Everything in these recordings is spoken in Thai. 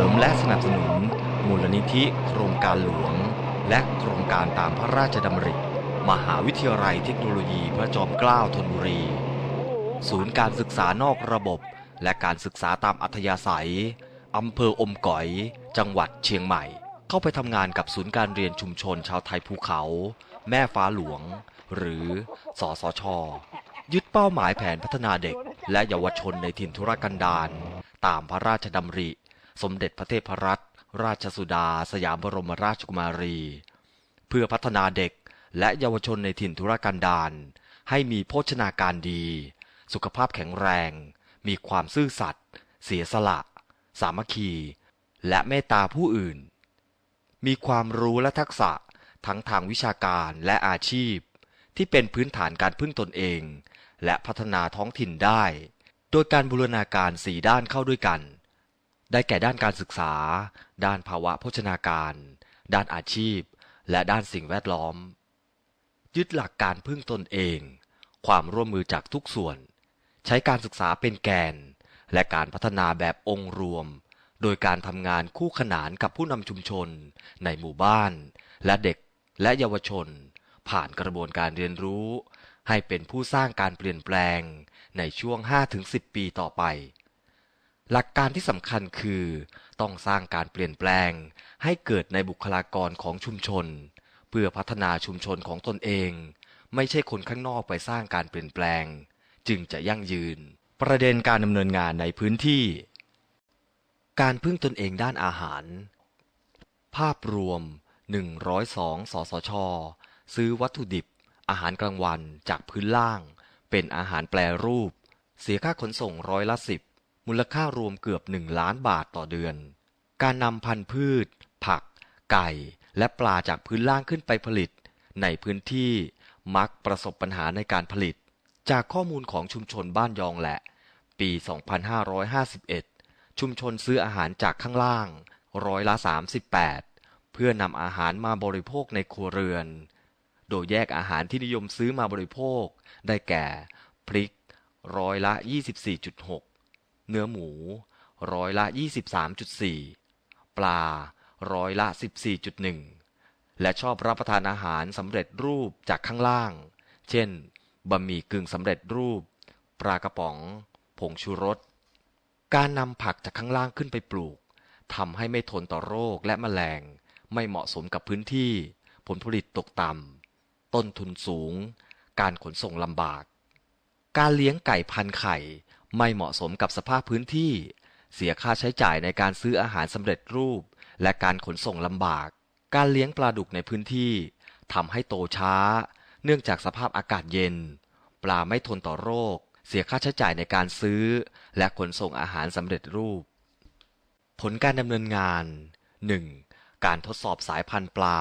เสริมและสนับสนุน มูลนิธิโครงการหลวง และโครงการตามพระราชดำริ มหาวิทยาลัยเทคโนโลยีพระจอมเกล้าธนบุรี ศูนย์การศึกษานอกระบบ และการศึกษาตามอัธยาศัยอำเภออมก๋อย จังหวัดเชียงใหม่ เข้าไปทำงานกับศูนย์การเรียนชุมชนชาวไทยภูเขา แม่ฟ้าหลวง หรือสสช ยึดเป้าหมายแผนพัฒนาเด็ก และเยาวชนในถิ่นธุรกันดารตามพระราชดำริ สมเด็จพระเทพรัตนราชสุดาสยามบรมราชกุมารี เพื่อพัฒนาเด็กและเยาวชนในถิ่นธุรกันดารให้มีโภชนาการดี สุขภาพแข็งแรง มีความซื่อสัตย์เสียสละ สามัคคี และเมตตาผู้อื่น มีความรู้และทักษะทั้งทางวิชาการและอาชีพ ที่เป็นพื้นฐานการพึ่งตนเอง และพัฒนาท้องถิ่นได้ โดยการบูรณาการสี่ด้านเข้าด้วยกัน ได้แก่ด้านการศึกษา ด้านภาวะโภชนาการ ด้านอาชีพ และด้านสิ่งแวดล้อม ยึดหลักการพึ่งตนเอง ความร่วมมือจากทุกส่วน ใช้การศึกษาเป็นแกน และการพัฒนาแบบองค์รวม โดยการทำงานคู่ขนานกับผู้นำชุมชน ในหมู่บ้าน และเด็กและเยาวชน ผ่านกระบวนการเรียนรู้ ให้เป็นผู้สร้างการเปลี่ยนแปลงในช่วง 5-10 ปีต่อไป หลักการที่สำคัญคือ ต้องสร้างการเปลี่ยนแปลง ให้เกิดในบุคลากรของชุมชน เพื่อพัฒนาชุมชนของตนเอง ไม่ใช่คนข้างนอกไปสร้างการเปลี่ยนแปลง จึงจะยั่งยืน ประเด็นการดำเนินงานในพื้นที่ การพึ่งตนเองด้านอาหาร ภาพรวม 102 สสช ซื้อวัตถุดิบ อาหารกลางวันจากพื้นล่าง เป็นอาหารแปรรูป เสียค่าขนส่งร้อยละสิบ มูลค่ารวมเกือบ 1 ล้านบาทต่อเดือน การนำพันธุ์พืช ผัก ไก่ และปลาจากพื้นล่างขึ้นไปผลิต ในพื้นที่มักประสบปัญหาในการผลิต จากข้อมูลของชุมชนบ้านยองแหละ ปี 2551 ชุมชนซื้ออาหารจากข้างล่าง ร้อยละ 38 เพื่อนำอาหารมาบริโภคในครัวเรือน โดยแยกอาหารที่นิยมซื้อมาบริโภค ได้แก่ พริก ร้อยละ 24.6 เนื้อหมูร้อยละ 23.4 ปลาร้อยละ 14.1 และชอบรับประทานอาหารสำเร็จรูปจากข้างล่าง เช่น บะหมี่กึ่งสำเร็จรูป ปลากระป๋อง ผงชูรส การนำผักจากข้างล่างขึ้นไปปลูกทำให้ไม่ทนต่อโรคและแมลง ไม่เหมาะสมกับพื้นที่ ผลผลิตตกต่ำ ต้นทุนสูง การขนส่งลำบาก การเลี้ยงไก่พันไข่ ไม่เหมาะสมกับสภาพพื้นที่ เสียค่าใช้จ่ายในการซื้ออาหารสำเร็จรูป และการขนส่งลำบาก การเลี้ยงปลาดุกในพื้นที่ทำให้โตช้า เนื่องจากสภาพอากาศเย็น ปลาไม่ทนต่อโรค เสียค่าใช้จ่ายในการซื้อ และขนส่งอาหารสำเร็จรูป ผลการดำเนินงาน 1. การทดสอบสายพันธุ์ปลา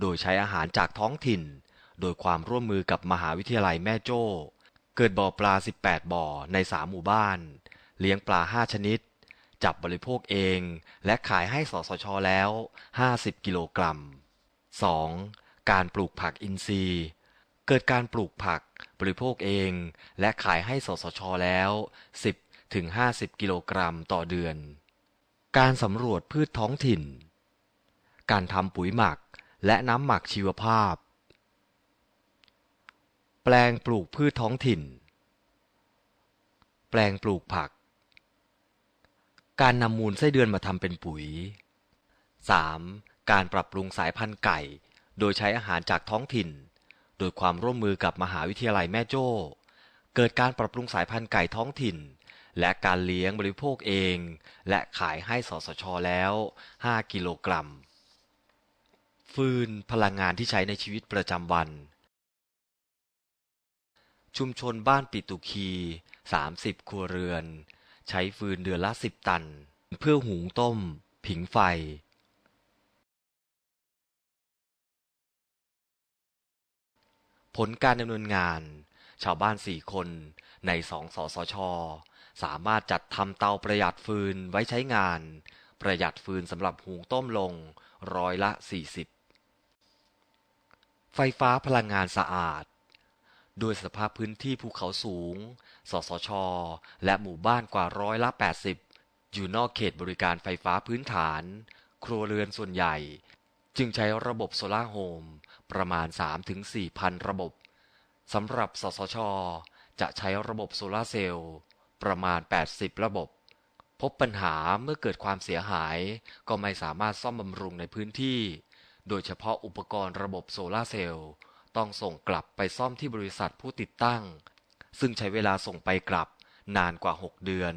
โดยใช้อาหารจากท้องถิ่น โดยความร่วมมือกับมหาวิทยาลัยแม่โจ้ เกิดบ่อปลา 18 บ่อใน 3 หมู่บ้าน เลี้ยงปลา 5 ชนิด จับบริโภคเองและขายให้สสชแล้ว 50 กิโลกรัม 2. การปลูกผักอินทรีย์ เกิดการปลูกผักบริโภคเองและขายให้สสชแล้ว 10 ถึง 50 กิโลกรัมต่อเดือน การสำรวจพืชท้องถิ่น การทำปุ๋ยหมักและน้ำหมักชีวภาพ แปลงปลูกพืชท้องถิ่น แปลงปลูกผัก การนำมูลไส้เดือนมาทำเป็นปุ๋ย 3. การปรับปรุงสายพันธุ์ไก่ โดยใช้อาหารจากท้องถิ่น โดยความร่วมมือกับมหาวิทยาลัยแม่โจ้ เกิดการปรับปรุงสายพันธุ์ไก่ท้องถิ่น และการเลี้ยงบริโภคเอง และขายให้สสชแล้ว 5 กิโลกรัม ฟืนพลังงานที่ใช้ในชีวิตประจำวัน ชุมชนบ้านปิตุคี 30 ครัวเรือน ใช้ฟืนเดือนละ 10 ตัน เพื่อหุงต้ม ผิงไฟผลการดำเนินงาน ชาวบ้าน4คนในสองสสช สามารถจัดทำเตาประหยัดฟืนไว้ใช้งาน ประหยัดฟืนสำหรับหุงต้มลงร้อยละ 40 ไฟฟ้าพลังงานสะอาด ด้วยสภาพพื้นที่ภูเขาสูง สสช และหมู่บ้านกว่าร้อยละ 80 อยู่นอกเขตบริการไฟฟ้าพื้นฐาน ครัวเรือนส่วนใหญ่ จึงใช้ระบบโซลาร์โฮมประมาณ 3-4พันระบบ สำหรับสสช จะใช้ระบบโซลาเซลล์ประมาณ 80 ระบบ พบปัญหาเมื่อเกิดความเสียหายก็ไม่สามารถซ่อมบำรุงในพื้นที่ โดยเฉพาะอุปกรณ์ระบบโซลาเซลล์ ต้องส่งกลับไปซ่อมที่บริษัทผู้ติดตั้ง ซึ่งใช้เวลาส่งไปกลับนานกว่า 6 เดือน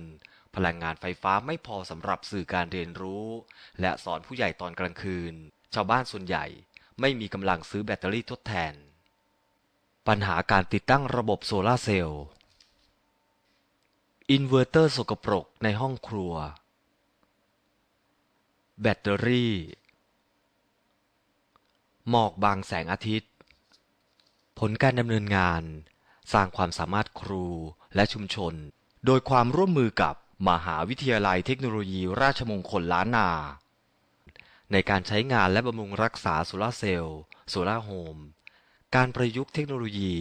พลังงานไฟฟ้าไม่พอสำหรับสื่อการเรียนรู้ และสอนผู้ใหญ่ตอนกลางคืน ชาวบ้านส่วนใหญ่ไม่มีกำลังซื้อแบตเตอรี่ทดแทน ปัญหาการติดตั้งระบบโซลาเซลล์อินเวอร์เตอร์สกปรกในห้องครัว แบตเตอรี่ หมอกบางแสงอาทิตย์ ผลการดำเนินงาน สร้างความสามารถครูและชุมชน โดยความร่วมมือกับมหาวิทยาลัยเทคโนโลยีราชมงคลล้านนา ในการใช้งานและบำรุงรักษาโซลาร์เซลล์โซลาร์โฮมการประยุกต์เทคโนโลยี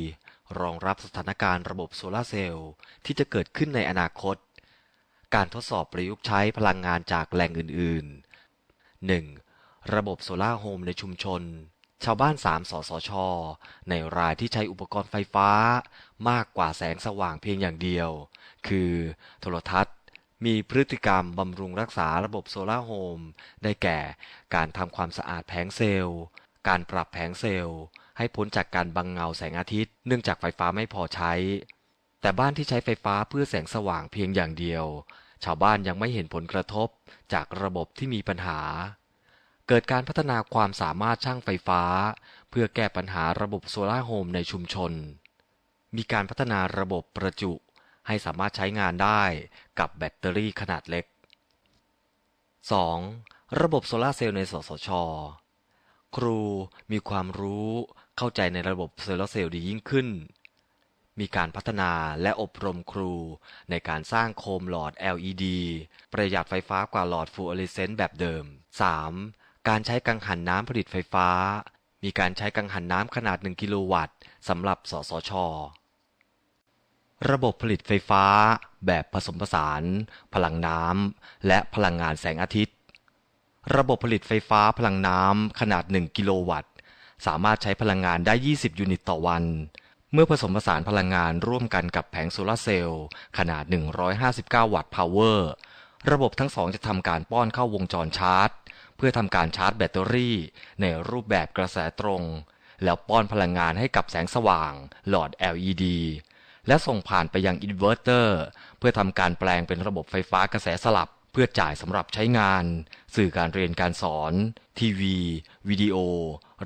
รองรับสถานการณ์ระบบโซลาร์เซลล์ที่จะเกิดขึ้นในอนาคต การทดสอบประยุกต์ใช้พลังงานจากแหล่งอื่นๆ 1. ระบบโซลาร์โฮมในชุมชน ชาวบ้าน 3 สสช ในรายที่ใช้อุปกรณ์ไฟฟ้ามากกว่าแสงสว่างเพียงอย่างเดียว คือ โทรทัศน์ มีพฤติกรรมบำรุงรักษาระบบโซลาร์โฮม ได้แก่ การทำความสะอาดแผงเซลล์ การปรับแผงเซลล์ ให้พ้นจากการบังเงาแสงอาทิตย์ เนื่องจากไฟฟ้าไม่พอใช้ แต่บ้านที่ใช้ไฟฟ้าเพื่อแสงสว่างเพียงอย่างเดียว ชาวบ้านยังไม่เห็นผลกระทบจากระบบที่มีปัญหา เกิดการพัฒนาความสามารถช่างไฟฟ้า เพื่อแก้ปัญหาระบบโซลาร์โฮมในชุมชน มีการพัฒนาระบบประจุให้สามารถใช้งานได้กับแบตเตอรี่ขนาดเล็ก 2. ระบบโซลาร์เซลล์ในสสช ครูมีความรู้เข้าใจในระบบโซลาร์เซลล์ดียิ่งขึ้น มีการพัฒนาและอบรมครูในการสร้างโคมหลอด LED ประหยัดไฟฟ้ากว่าหลอดฟลูออเรสเซนต์แบบเดิม 3. การใช้กังหันน้ำผลิตไฟฟ้า มีการใช้กังหันน้ำขนาด 1 กิโลวัตต์สำหรับ สสช ระบบผลิตไฟฟ้า แบบผสมผสาน พลังน้ำและพลังงานแสงอาทิตย์ ระบบผลิตไฟฟ้าพลังน้ำขนาด 1 กิโลวัตต์ สามารถใช้พลังงานได้ 20 ยูนิตต่อวัน เมื่อผสมผสานพลังงานร่วมกันกับแผงโซลาร์เซลล์ขนาด 159 วัตต์พาวเวอร์ ระบบทั้งสองจะทำการป้อนเข้าวงจรชาร์จ พื่อทำการชาร์จแบตเตอรี่ ในรูปแบบกระแสตรง แล้วป้อนพลังงานให้กับแสงสว่าง หลอด LED และส่งผ่านไปยังอินเวอร์เตอร์ เพื่อทำการแปลงเป็นระบบไฟฟ้ากระแสสลับ เพื่อจ่ายสำหรับใช้งาน สื่อการเรียนการสอน ทีวี วิดีโอ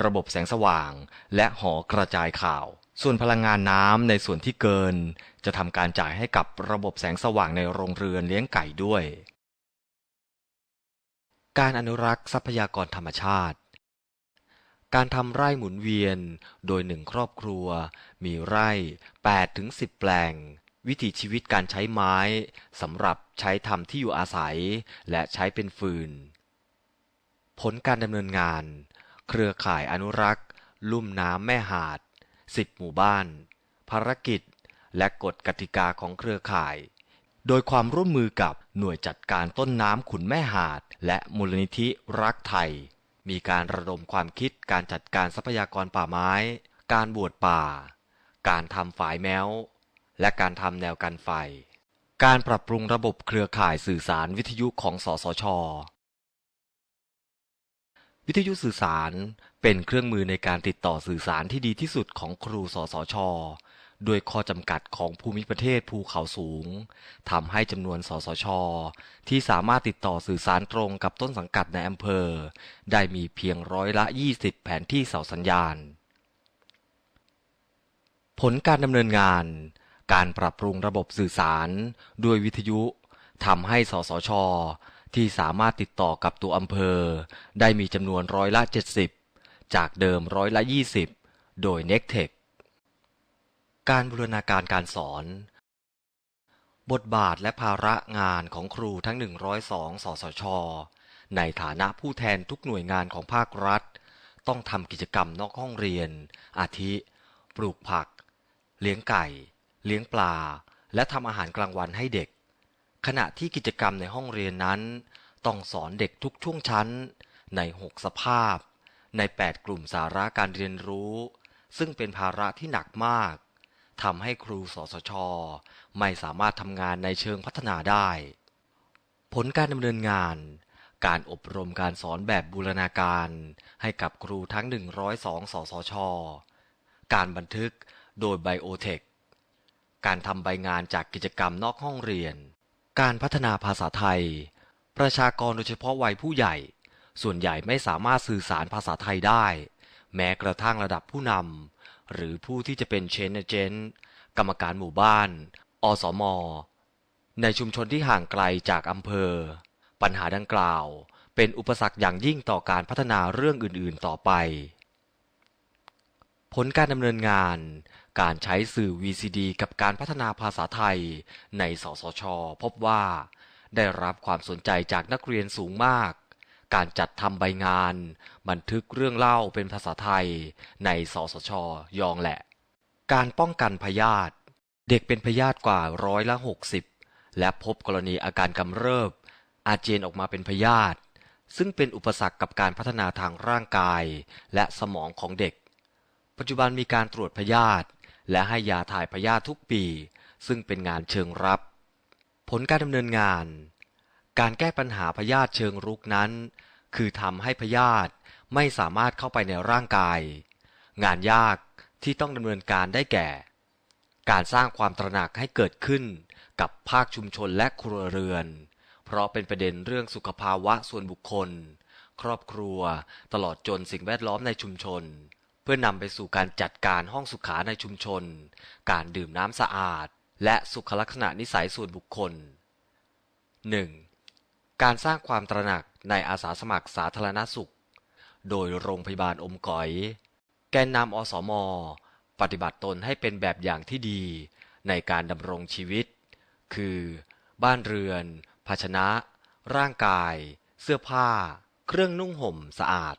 ระบบแสงสว่าง และหอกระจายข่าว ส่วนพลังงานน้ำในส่วนที่เกิน จะทำการจ่ายให้กับระบบแสงสว่างในโรงเรือนเลี้ยงไก่ด้วย การอนุรักษ์ทรัพยากรธรรมชาติ การทำไร่หมุนเวียน โดยหนึ่งครอบครัว มีไร่8ถึง10 แปลง วิถีชีวิตการใช้ไม้สำหรับใช้ทำที่อยู่อาศัย และใช้เป็นฟืน ผลการดำเนินงาน เครือข่ายอนุรักษ์ ลุ่มน้ำแม่หาด 10 หมู่บ้าน ภารกิจ และกฎกติกาของเครือข่าย โดยความร่วมมือกับหน่วยจัดการต้นน้ำขุนแม่หาด และมูลนิธิรักไทย มีการระดมความคิดการจัดการทรัพยากรป่าไม้ การบวชป่า การทำฝายแมวและการทำแนวกันไฟ การปรับปรุงระบบเครือข่ายสื่อสารวิทยุของสสช วิทยุสื่อสารเป็นเครื่องมือในการติดต่อสื่อสารที่ดีที่สุดของครูสสช ด้วยข้อจำกัดของภูมิประเทศภูเขาสูงทำให้จำนวนสสช ที่สามารถติดต่อสื่อสารตรงกับต้นสังกัดในอำเภอ ได้มีเพียงร้อยละ 20 แผนที่เสาสัญญาณ ผลการดำเนินงาน การปรับปรุงระบบสื่อสาร ด้วยวิทยุทำให้สสช ที่สามารถติดต่อกับตัวอำเภอ ได้มีจำนวนร้อยละ 70 จากเดิมร้อยละ 20 โดย n e c t e c การบูรณาการการสอน บทบาทและภาระงานของครูทั้ง 102 สสช ในฐานะผู้แทนทุกหน่วยงานของภาครัฐ ต้องทำกิจกรรมนอกห้องเรียน อาทิ ปลูกผัก เลี้ยงไก่ เลี้ยงปลา และทำอาหารกลางวันให้เด็ก ขณะที่กิจกรรมในห้องเรียนนั้น ต้องสอนเด็กทุกช่วงชั้น ใน 6 สภาพ ใน 8 กลุ่มสาระการเรียนรู้ ซึ่งเป็นภาระที่หนักมาก ทำให้ครูสสช ไม่สามารถทำงานในเชิงพัฒนาได้ ผลการดำเนินงาน การอบรมการสอนแบบบูรณาการให้กับครูทั้ง 102 สสช การบันทึกโดยไบโอเทค การทำใบงานจากกิจกรรมนอกห้องเรียน การพัฒนาภาษาไทย ประชากรโดยเฉพาะวัยผู้ใหญ่ ส่วนใหญ่ไม่สามารถสื่อสารภาษาไทยได้ แม้กระทั่งระดับผู้นำ หรือผู้ที่จะเป็นเชนเจนกรรมการหมู่บ้าน อสม ในชุมชนที่ห่างไกลจากอำเภอ ปัญหาดังกล่าว เป็นอุปสรรคอย่างยิ่งต่อการพัฒนาเรื่องอื่น ๆ ต่อไป ผลการดำเนินงาน การใช้สื่อ VCD กับการพัฒนาภาษาไทย ในสสช พบว่า ได้รับความสนใจจากนักเรียนสูงมาก การจัดทำใบงาน บันทึกเรื่องเล่าเป็นภาษาไทย ในสสช ยองแหละ การป้องกันพยาธิเด็กเป็นพยาธิกว่าร้อยละ 60 และพบกรณีอาการกำเริบ อาเจียนออกมาเป็นพยาธิซึ่งเป็นอุปสรรคกับการพัฒนาทางร่างกาย และสมองของเด็ก ปัจจุบันมีการตรวจพยาธิและให้ยาถ่ายพยาธิทุกปี ซึ่งเป็นงานเชิงรับ ผลการดำเนินงาน การแก้ปัญหาพยาธิเชิงรุกนั้น คือทำให้พยาธิไม่สามารถเข้าไปในร่างกาย งานยากที่ต้องดำเนินการได้แก่ การสร้างความตระหนักให้เกิดขึ้นกับภาคชุมชนและครัวเรือน เพราะเป็นประเด็นเรื่องสุขภาวะส่วนบุคคล ครอบครัวตลอดจนสิ่งแวดล้อมในชุมชน เพื่อนำไปสู่การจัดการห้องสุขาในชุมชน การดื่มน้ำสะอาด และสุขลักษณะนิสัยส่วนบุคคล 1. การสร้างความตระหนัก ในอาสาสมัครสาธารณสุข โดยโรงพยาบาลอมก๋อย แกนนำอสม ปฏิบัติตนให้เป็นแบบอย่างที่ดีในการดำรงชีวิต คือ บ้านเรือน ภาชนะ ร่างกาย เสื้อผ้า เครื่องนุ่งห่มสะอาด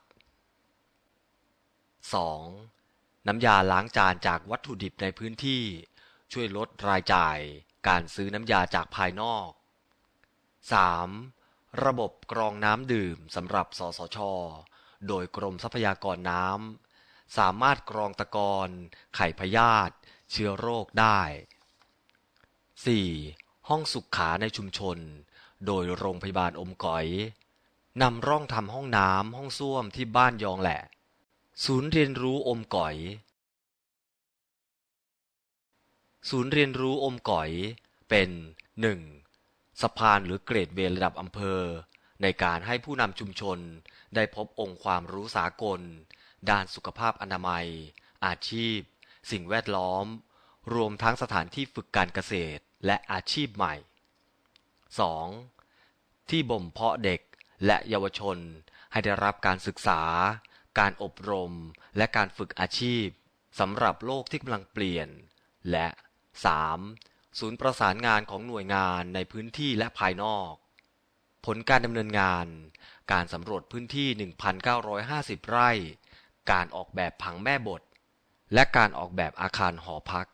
2. น้ำยาล้างจานจากวัตถุดิบในพื้นที่ ช่วยลดรายจ่ายการซื้อน้ำยาจากภายนอก 3. ระบบกรองน้ำดื่มสำหรับสสช โดยกรมทรัพยากรน้ำ สามารถกรองตะกอนไข่พยาธิเชื้อโรคได้ 4. ห้องสุขขาในชุมชน โดยโรงพยาบาลอมก๋อยนำร่องทำห้องน้ำห้องส้วมที่บ้านยองแหละ ศูนย์เรียนรู้อมก๋อย ศูนย์เรียนรู้อมก๋อยเป็น 1. สะพานหรือเกรดเวรระดับอำเภอ ในการให้ผู้นำชุมชนได้พบองค์ความรู้สากล ด้านสุขภาพอนามัย อาชีพ สิ่งแวดล้อม รวมทั้งสถานที่ฝึกการเกษตรและอาชีพใหม่ 2. ที่บ่มเพาะเด็กและเยาวชนให้ได้รับการศึกษา การอบรม และการฝึกอาชีพสำหรับโลกที่กำลังเปลี่ยน และ 3. ศูนย์ประสานงานของหน่วยงานในพื้นที่และภายนอก ผลการดำเนินงาน การสำรวจพื้นที่ 1,950 ไร่ การออกแบบผังแม่บท และการออกแบบอาคารหอพัก